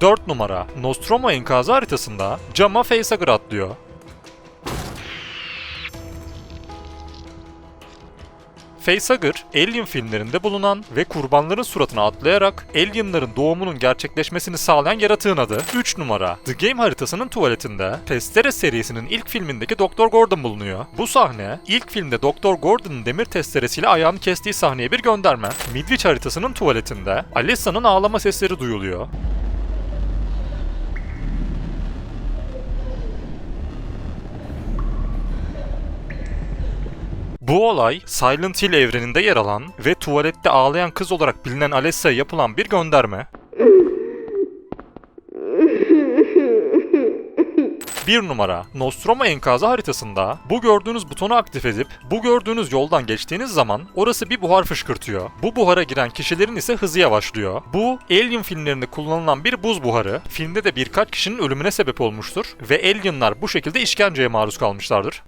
4 numara Nostromo enkazı haritasında cama facehugger atlıyor. Facehugger, Alien filmlerinde bulunan ve kurbanların suratına atlayarak Alien'ların doğumunun gerçekleşmesini sağlayan yaratığın adı. 3 numara. The Game haritasının tuvaletinde Testere serisinin ilk filmindeki Dr. Gordon bulunuyor. Bu sahne, ilk filmde Dr. Gordon'ın demir testeresiyle ayağını kestiği sahneye bir gönderme. Midwich haritasının tuvaletinde Alissa'nın ağlama sesleri duyuluyor. Bu olay Silent Hill evreninde yer alan ve tuvalette ağlayan kız olarak bilinen Alessa'ya yapılan bir gönderme. Bir numara Nostromo enkazı haritasında bu gördüğünüz butonu aktif edip bu gördüğünüz yoldan geçtiğiniz zaman orası bir buhar fışkırtıyor. Bu buhara giren kişilerin ise hızı yavaşlıyor. Bu Alien filmlerinde kullanılan bir buz buharı. Filmde de birkaç kişinin ölümüne sebep olmuştur ve Alienlar bu şekilde işkenceye maruz kalmışlardır.